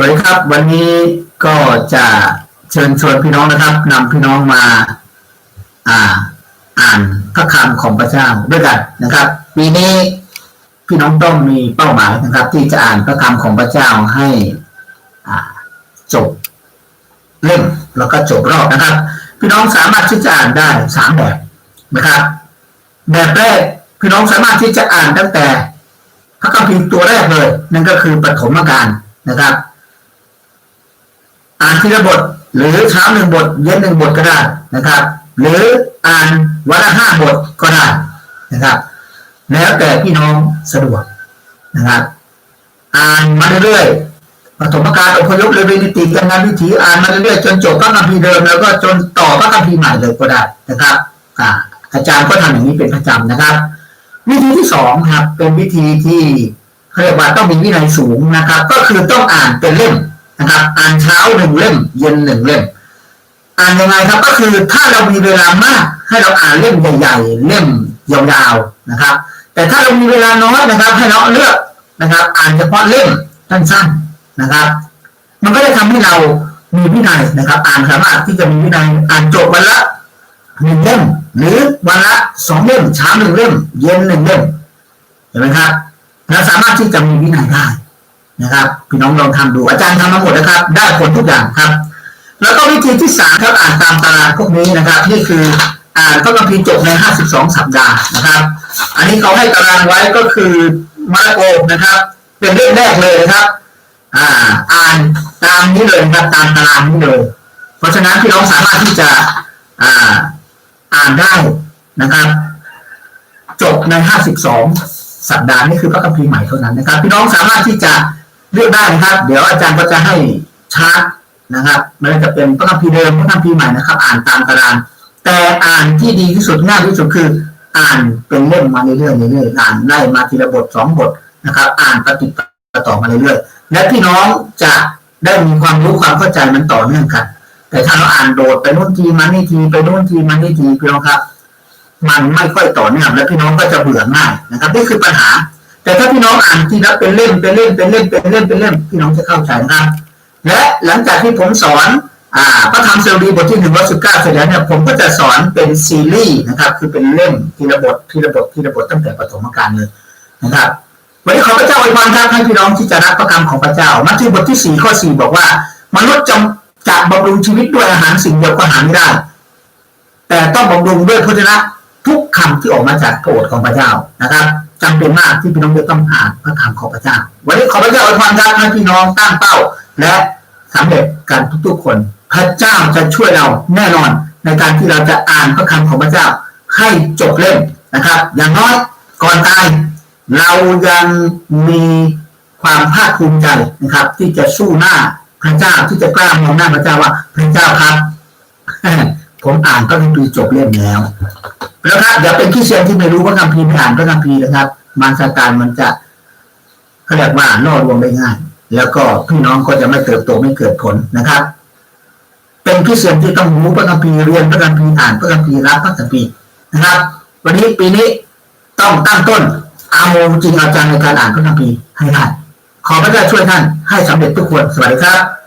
วัสดีครับ วันนี้ก็จะเชิญชวนพี่น้องนะครับนำพี่น้องมา อ่า อ่านพระคำของพระเจ้าด้วยกันนะครับ ปีนี้พี่น้องต้องมีเป้าหมายนะครับ ที่จะอ่านพระคำของพระเจ้าให้อ่าจบเล่มแล้วก็จบรอบนะครับ พี่น้องสามารถที่จะอ่านได้สามแบบนะครับแบบแรกพี่น้องสามารถที่จะอ่านตั้งแต่พระคัมภีร์ตัวแรกเลย นั่นก็คือปฐมกาลนะครับ อ่านทีละบท หรือเช้าหนึ่งบท เย็นหนึ่งบทก็ได้นะครับ หรืออ่านวันละห้าบทก็ได้นะครับ แล้วแต่พี่น้องสะดวกนะครับอ่านมาเรื่อยๆปฐมกาลอพยพเลยเวนิติกันงานวิถีอ่านมาเรื่อยๆจนจบพระคัมภีร์เดิมแล้วก็จนต่อพระคัมภีร์ใหม่เลยก็ได้นะครับอ่าอาจารย์ก็ทำอย่างนี้เป็นประจำนะครับ วิธีที่สองครับเป็นวิธีที่เขาเรียกว่าต้องมีวินัยสูงนะครับ ก็คือต้องอ่านเป็นเล่ม นะครับ อ่านเช้าหนึ่งเล่ม เย็นหนึ่งเล่ม อ่านยังไงครับ ก็คือถ้าเรามีเวลามาก ให้เราอ่านเล่มใหญ่ๆเล่มยาวๆนะครับ แต่ถ้าเรามีเวลาน้อยนะครับ ให้เราเลือกนะครับ อ่านเฉพาะเล่มสั้นๆนะครับ มันก็จะทำให้เรามีวินัยนะครับ อ่านสามารถที่จะมีวินัยอ่านจบวันละหนึ่งเล่มหรือวันละสองเล่มเช้าหนึ่งเล่ม เย็นหนึ่งเล่มเห็นไหมครับเราสามารถที่จะมีวินัยได้ นะครับ พี่น้องลองทำดูอาจารย์ทำมาหมดนะครับ ได้ผลทุกอย่างครับ แล้วก็วิธีที่สามครับอ่านตามตารางพวกนี้นะครับ นี่คืออ่านพระคัมภีร์จบใน 52 สัปดาห์นะครับ อันนี้เขาให้ตารางไว้ก็คือมาระโกนะครับ เป็นเรื่องแรกเลยนะครับ อ่า อ่านตามนี้เลยนะครับตามตารางนี้เลย เพราะฉะนั้นพี่น้องสามารถที่จะอ่าอ่านได้นะครับ จบใน 52 สัปดาห์นี่คือพระคัมภีร์ใหม่เท่านั้นนะครับ พี่น้องสามารถที่จะ เลือกได้นะครับ เดี๋ยวอาจารย์ก็จะให้ชาร์ตนะครับม่ว่าจะเป็นพระคัมภีร์เดิมพระคัมภีร์ใหม่นะครับ อ่านตามตาราง แต่อ่านที่ดีที่สุดง่ายที่สุดคือ อ่านเป็นเล่มมาเรื่อยๆเรื่อยๆอ่านไล่มาทีละบทสองบทนะครับ อ่านปฏิดปต่อมาเรื่อยๆและพี่น้องจะได้มีความรู้ความเข้าใจมันต่อเนื่องกัน แต่ถ้าเราอ่านโดดไปนู่นทีมานี่ทีไปนู่นทีมานี่ทีพี่น้องครับ มันไม่ค่อยต่อเนื่องและพี่น้องก็จะเบื่อง่ายนะครับนี่คือปัญหา แต่ถ้าพี่น้องอ่านทีละเป็นเล่มเป็นเล่มเป็นเล่มเป็นเล่มเป็นเล่มพี่น้องจะเข้าใจนะและหลังจากที่ผมสอนอ่าพระธรรมเซลลีบทที่หนึ่งร้อยสิบเก้าเสร็จแล้วเนี่ยผมก็จะสอนเป็นซีรีส์นะครับ คือเป็นเล่มทีละบททีละบททีละบทตั้งแต่ปฐมกาลเลยนะครับวันนี้ขอพระเจ้าอวยพรครับให้พี่น้องที่จะรักพระคำของพระเจ้ามัทธิวบทที่สี่ข้อสี่บอกว่ามนุษย์จำจะบำรุงชีวิตด้วยอาหารสิ่งเดียวก็หาไม่ได้ แต่ต้องบำรุงด้วยพระชนะทุกคำที่ออกมาจากพระโอษฐ์ของพระเจ้านะครับ จำเป็นมากที่พี่น้องจะต้องอ่านพระคำของพระเจ้า วันนี้ขอพระเจ้าอวยพรครับให้พี่น้องตั้งเป้า และสำเร็จกันทุกๆคน พระเจ้าจะช่วยเราแน่นอนในการที่เราจะอ่านพระคำของพระเจ้า ให้จบเล่มนะครับ อย่างน้อยก่อนตายเรายังมีความภาคภูมิใจนะครับ ที่จะสู้หน้าพระเจ้าที่จะกล้ามองหน้าพระเจ้าว่าพระเจ้าครับ ผมอ่านพระคัมภีร์จบเล่มแล้ว แล้วครับอย่าเป็นขี้เชียนที่ไม่รู้พระคัมภีไม่อ่านพระคัมภีนะครับ มารซาตานมันจะเขาเรียกว่าล่อลวงได้ง่าย แล้วก็พี่น้องก็จะไม่เติบโตไม่เกิดผลนะครับ เป็นพิเศษที่ต้องรู้พระคัมภีร์เรียนพระคัมภีร์อ่านพระคัมภีร์รับพระคัมภีร์นะครับ วันนี้ปีนี้ต้องตั้งต้นเอาจริงเอาจังในการอ่านพระคัมภีร์ให้ได้ขอพระเจ้าช่วยท่านให้สำเร็จทุกคนสวัสดีครับ